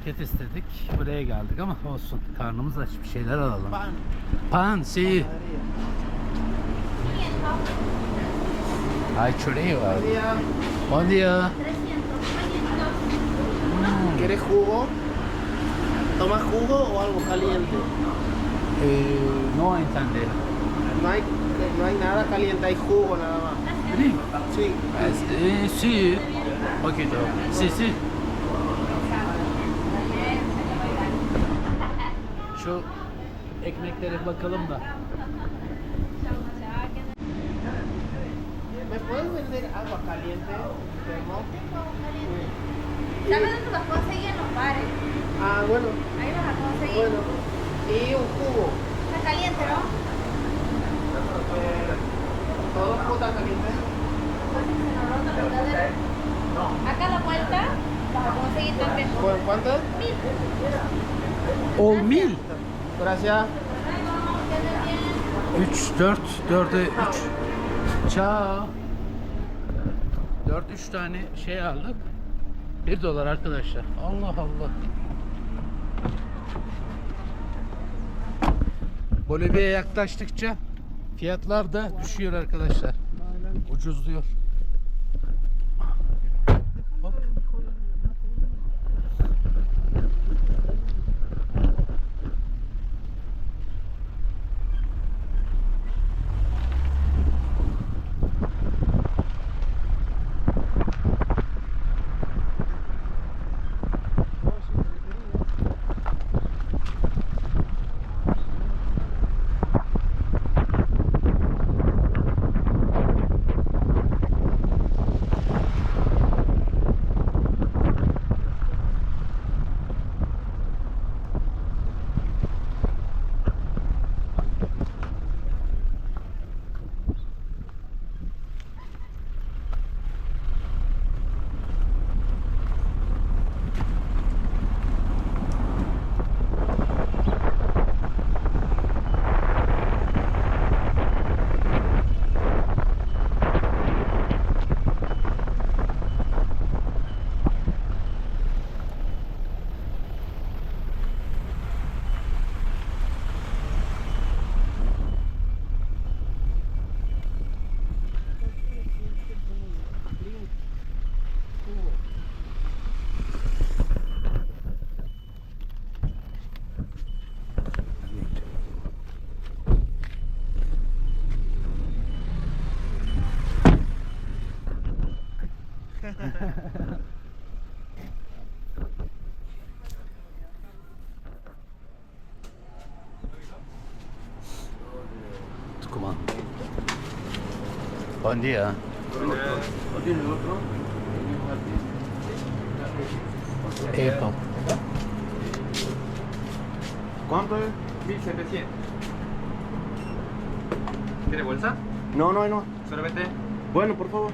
Market istedik. Buraya geldik ama olsun. Karnımız aç bir şeyler alalım. Pan. Pan, sí. Ay chorizo. Buen día. ¿Quieres jugo? ¿Tomas jugo o algo caliente? Eh, no entender. No hay, no hay nada caliente, hay jugo nada más. Sí. Sí. Eh, sí. Poquito. Sí, sí. Şu ekmeklere bakalım da. ¿Me puedes vender agua caliente? termo? ¿Sabes dónde los conseguí en los bares? Ah, bueno, Ahí los conseguí. bueno. Y un jugo. Está caliente, ¿no? Eh, ¿Todo puta caliente? Pues se nos rota la verdadera. Acá a la vuelta los conseguí también. Bueno, ¿Cuánto? Mil. O mil. Gracias. Queden bien. 3, 4, 4'e 3. Ciao. 4, 3 tane şey aldık. 1 dolar arkadaşlar. Allah Allah. Bolivya'ya yaklaştıkça fiyatlar da düşüyor arkadaşlar. Ucuzluyor. Buen día. Epa. ¿Cuánto es? 1700. ¿Quiere bolsa? No, no, no. Solamente Bueno, por favor.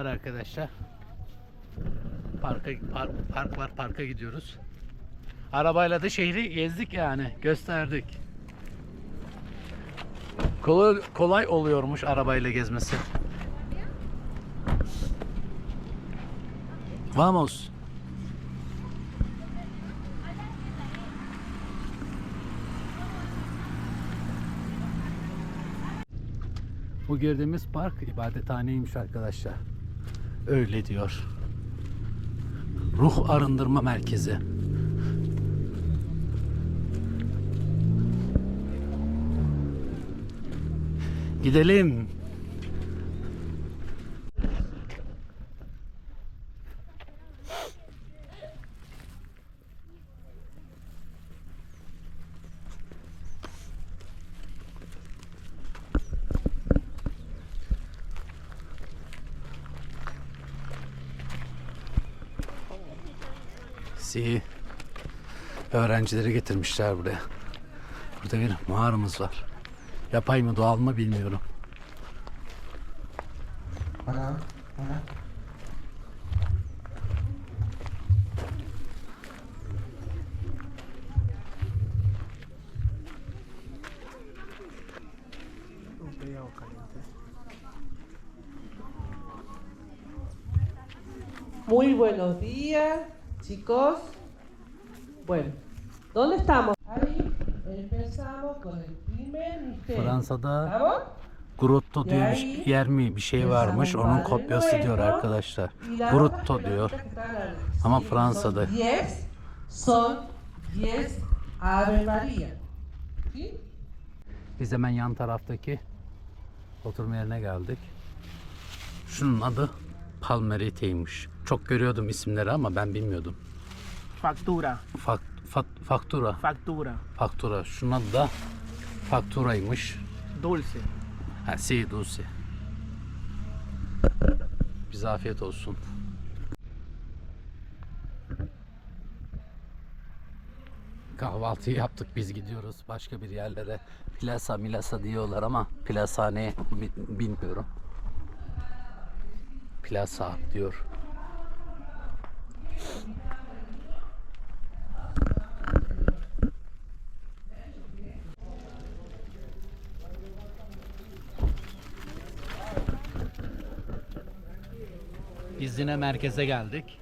Var arkadaşlar. Parka park, park var parka gidiyoruz. Arabayla da şehri gezdik yani gösterdik. Kolay, kolay oluyormuş arabayla gezmesi. Vamos. Bu girdiğimiz park ibadethaneymiş arkadaşlar. Öyle diyor. Ruh arındırma merkezi. Gidelim. Si öğrencileri getirmişler buraya. Burada bir mağaramız var. Yapay mı doğal mı bilmiyorum. Muy buenos días, chicos. Bueno, ¿dónde estamos? Ahí empezamos con el primer misterio. Fransa'da ¿Vamos? Grotto diye bir yer mi bir şey varmış. Onun kopyası diyor arkadaşlar. Grotto diyor. Ama Fransa'da. Son 10, son 10 Ave María. ¿Sí? Biz hemen yan taraftaki oturma yerine geldik. Şunun adı Palmerite'ymiş. Çok görüyordum isimleri ama ben bilmiyordum. Factura. Fak, fak- faktura. Faktura. Şunun adı da fakturaymış. Dulce. Ha, si dulce. Bize afiyet olsun. Kahvaltıyı yaptık biz gidiyoruz başka bir yerlere. Plasa milasa diyorlar ama plasa ne bi- bilmiyorum. Plasa diyor. Biz yine merkeze geldik.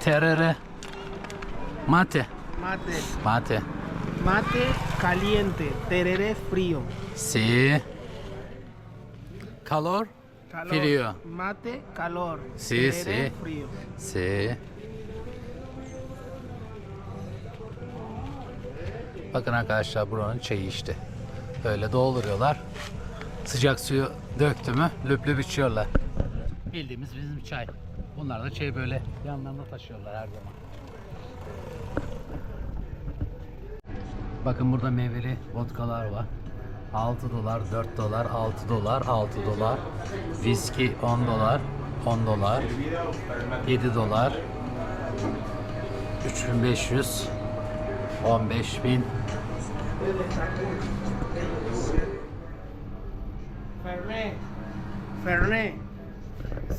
Terere. Mate. Mate. Mate. Mate caliente. Tereré frío. Si. Calor. Calor. Frío. Mate, calor. Sí, Tereré sí. frío. Si. Bakın arkadaşlar buranın çayı işte. Böyle dolduruyorlar. Sıcak suyu döktü mü löp löp içiyorlar. Bildiğimiz bizim çay. Bunlar da çayı böyle yanlarında taşıyorlar her zaman. Bakın burada meyveli vodkalar var. 6 dolar, 4 dolar, 6 dolar, 6 dolar. Viski 10 dolar, 10 dolar. 7 dolar. 3500 15000 Fernet. Fernet.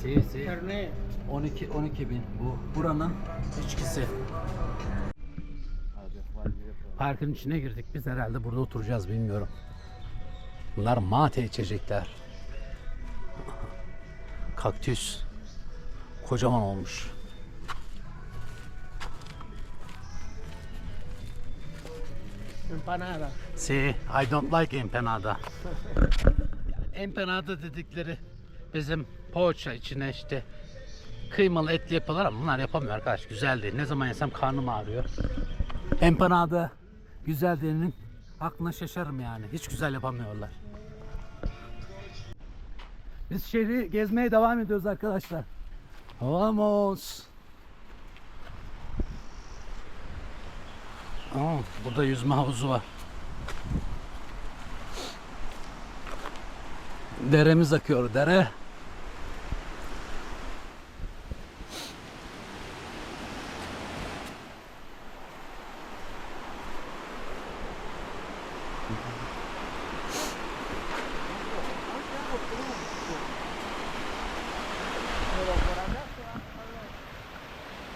Si si Fernet. 12 12 bin bu buranın içkisi. Parkın içine girdik. Biz herhalde burada oturacağız bilmiyorum. Bunlar mate içecekler. Kaktüs. Kocaman olmuş. Empanada. Si, I don't like empanada. empanada dedikleri bizim poğaça içine işte kıymalı etli yapıyorlar ama bunlar yapamıyor arkadaş. Güzel değil. Ne zaman yesem karnım ağrıyor. Empanada güzel diyenin aklına şaşarım yani. Hiç güzel yapamıyorlar. Biz şehri gezmeye devam ediyoruz arkadaşlar. Vamos. Aa, burada yüzme havuzu var. Deremiz akıyor dere.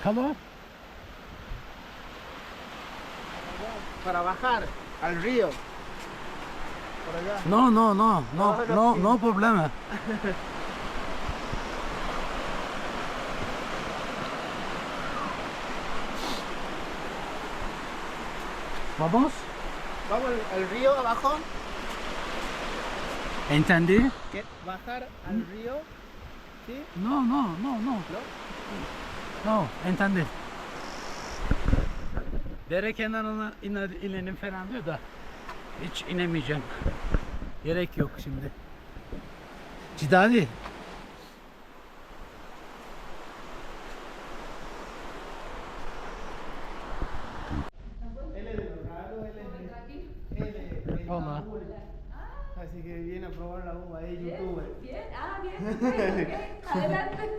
Calor? Para bajar al río. Por allá. No, no, no, no, No, no, problema. Vamos? Vamos al, al río abajo. Entendí? ¿Qué? Bajar al río. ¿Sí? No, no, no, no. No, entendí. Dere kenarına iner, inelim falan diyor da hiç inemeyeceğim. Gerek yok şimdi. De de. De Hola. Así que viene a probar la uva, es youtuber. Bien, ah, bien. Adelante.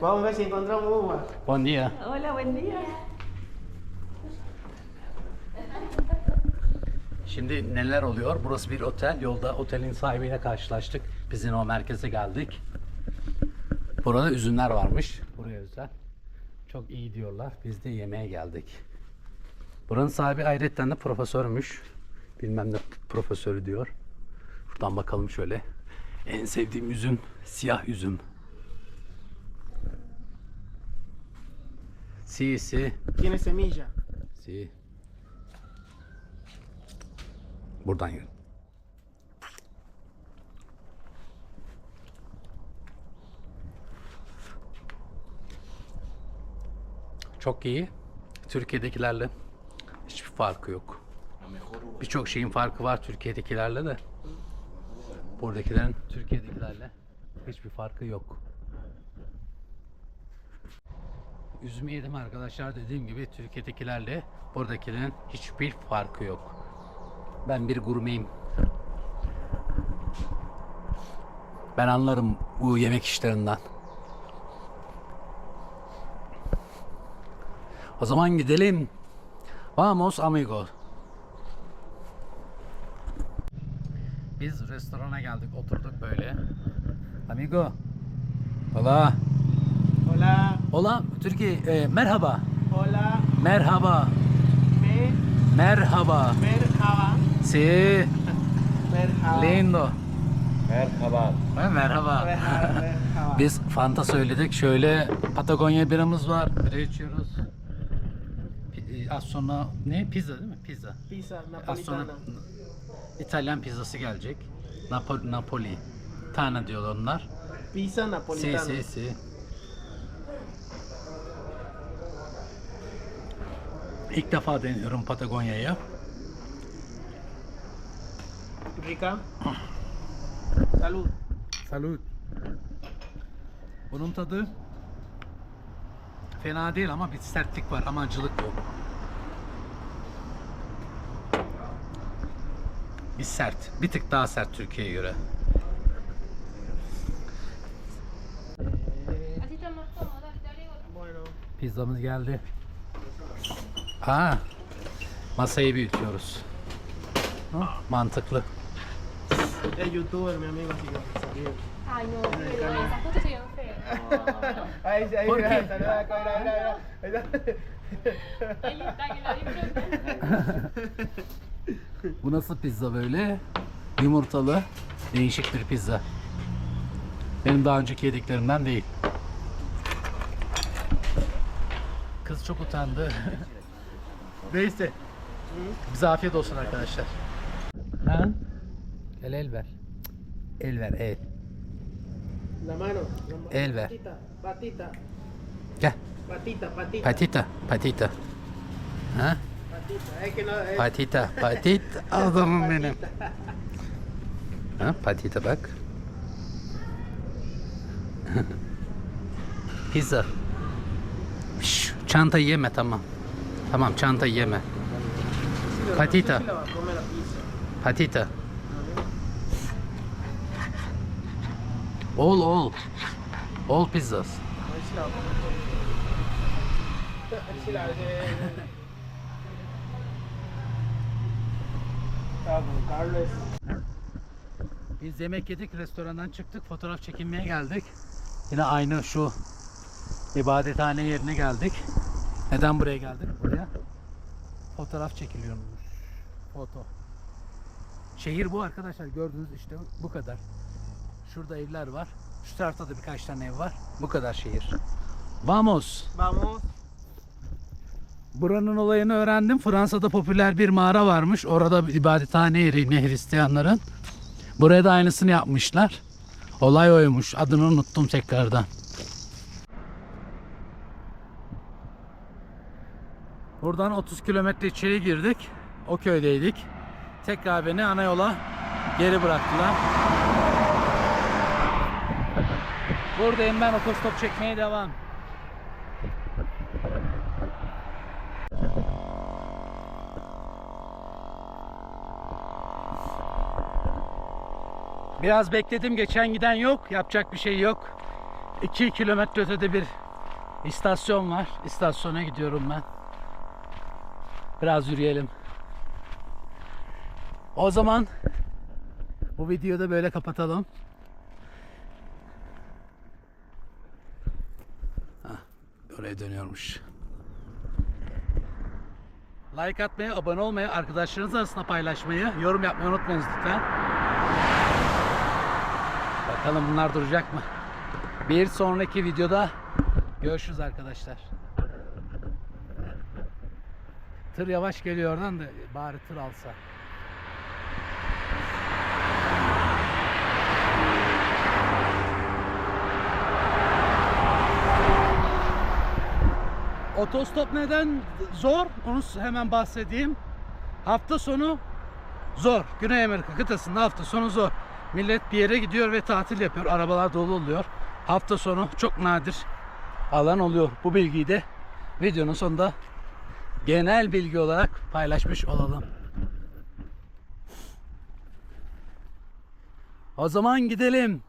Vamos a ver si encontramos uva. Bon dia. Hola, buen día. Şimdi neler oluyor? Burası bir otel. Yolda otelin sahibiyle karşılaştık. Biz yine o merkeze geldik. Burada üzümler varmış. Buraya özel. Çok iyi diyorlar. Biz de yemeğe geldik. Buranın sahibi ayrıca de profesörmüş. Bilmem ne profesörü diyor. Şuradan bakalım şöyle. En sevdiğim üzüm siyah üzüm. Si, si, Tiene semilla. si. Buradan yürü. Çok iyi. Türkiye'dekilerle hiçbir farkı yok. Birçok şeyin farkı var Türkiye'dekilerle de. Buradakilerin Türkiye'dekilerle hiçbir farkı yok. Üzümü arkadaşlar dediğim gibi Türkiye'dekilerle buradakilerin hiçbir farkı yok. Ben bir gurmeyim. Ben anlarım bu yemek işlerinden. O zaman gidelim. Vamos amigo. Biz restorana geldik, oturduk böyle. Amigo. Hola. Hola, Hola, Türkiye. e, merhaba. hola, Merhaba. me, Merhaba. merhaba, Si. merhaba. Lindo. Merhaba. Ha, Merhaba. Merhaba, merhaba. Biz Fanta söyledik. Şöyle Patagonya biramız var. Bira içiyoruz. Pi- Az sonra ne? Pizza değil mi? Pizza. Pizza Az sonra napolitana. İtalyan pizzası gelecek. Napoli. Napoli. Tane diyorlar onlar. Pizza Si napolitana. si si. İlk defa deniyorum Patagonya'ya. Rica. Salud. Salut. Bunun tadı fena değil ama bir sertlik var ama acılık yok. Bir sert. Bir tık daha sert Türkiye'ye göre. Así está más cómodo, dale, te agrego. Bueno, Pizzamız geldi. Ha, masayı büyütüyoruz. Ha, mantıklı. es youtuber mi amigo, así que. Ay, no, qué vergüenza, justo se llama feo. Ahí, ahí, ¿Por mira, qué? saluda acá, mira, mira, mira. Ahí Ahí está, que lo disfruten. Bu nasıl pizza böyle? Yumurtalı, değişik bir pizza. Benim daha önceki yediklerimden değil. Kız çok utandı. Neyse. Bize afiyet olsun arkadaşlar. Ha? El el ver. El ver el. La mano. El ver. Patita, patita, Gel. patita, patita. Patita, patita. Ha? Patita, Patita, patita. Adamım benim. Ha, patita bak. Pizza. Şş, çantayı yeme tamam. Tamam çantayı yeme. Patita. Patita. All all. All pizzas. Biz yemek yedik, restorandan çıktık, fotoğraf çekinmeye geldik. Yine aynı şu ibadethane yerine geldik. Neden buraya geldik? Buraya fotoğraf çekiliyormuş. Foto. Şehir bu arkadaşlar gördüğünüz işte bu kadar. Şurada evler var. Şu tarafta da birkaç tane ev var. Bu kadar şehir. Vamos. Vamos. Buranın olayını öğrendim. Fransa'da popüler bir mağara varmış. Orada bir ibadethane yeri yine Hristiyanların. Buraya da aynısını yapmışlar. Olay oymuş. Adını unuttum tekrardan. Buradan 30 kilometre içeri girdik. O köydeydik. Tekrar beni ana yola geri bıraktılar. Buradayım ben otostop çekmeye devam. Biraz bekledim geçen giden yok. Yapacak bir şey yok. 2 kilometre ötede bir istasyon var. İstasyona gidiyorum ben. Biraz yürüyelim. O zaman bu videoyu da böyle kapatalım. Hah, oraya dönüyormuş. Like atmayı, abone olmayı, arkadaşlarınız arasında paylaşmayı, yorum yapmayı unutmayınız lütfen. Bakalım bunlar duracak mı? Bir sonraki videoda görüşürüz arkadaşlar. Tır yavaş geliyor oradan da bari tır alsa. Otostop neden zor? Onu hemen bahsedeyim. Hafta sonu zor. Güney Amerika kıtasında hafta sonu zor. Millet bir yere gidiyor ve tatil yapıyor. Arabalar dolu oluyor. Hafta sonu çok nadir alan oluyor. Bu bilgiyi de videonun sonunda genel bilgi olarak paylaşmış olalım. O zaman gidelim.